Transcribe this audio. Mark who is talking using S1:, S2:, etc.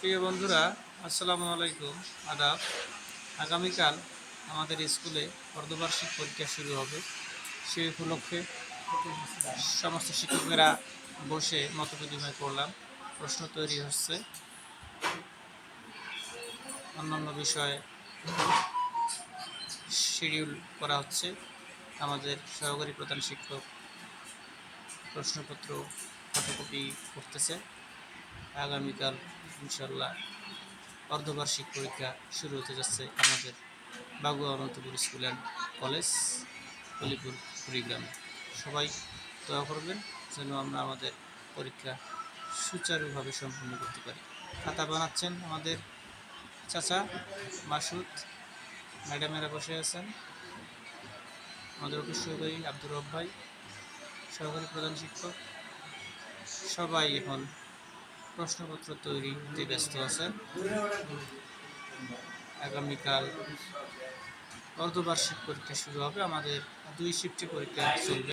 S1: প্রিয় বন্ধুরা, আসসালামু আলাইকুম। আদাব। আগামীকাল আমাদের স্কুলে অর্ধবার্ষিক পরীক্ষা শুরু হবে। সেই উপলক্ষে সমস্ত শিক্ষকেরা বসে মত বিনিময় করলাম। প্রশ্ন তৈরি হচ্ছে। অন্যান্য বিষয়ে শিডিউল করা হচ্ছে। আমাদের সহকারী প্রধান শিক্ষক প্রশ্নপত্র ফটোকপি করতেছে। আগামীকাল ইনশাল্লাহ অর্ধবার্ষিক পরীক্ষা শুরু হতে যাচ্ছে আমাদের Bagua Anantapur school and college, Alipur কুড়িগ্রামে। সবাই দয়া করবেন যেন আমরা আমাদের পরীক্ষা সুচারুভাবে সম্পন্ন করতে পারি। খাতা বানাচ্ছেন আমাদের চাচা মাসুদ, ম্যাডামেরা বসে আছেন। আমাদের অফিস সহকারী আব্দুর রব ভাই, সহকারী প্রধান শিক্ষক, সবাই এখন প্রশ্নপত্র তৈরিতে ব্যস্ত আছেন আগামীকাল অর্ধবার্ষিক পরীক্ষা শুরু হবে। আমাদের দুই শিফটে পরীক্ষা চলবে।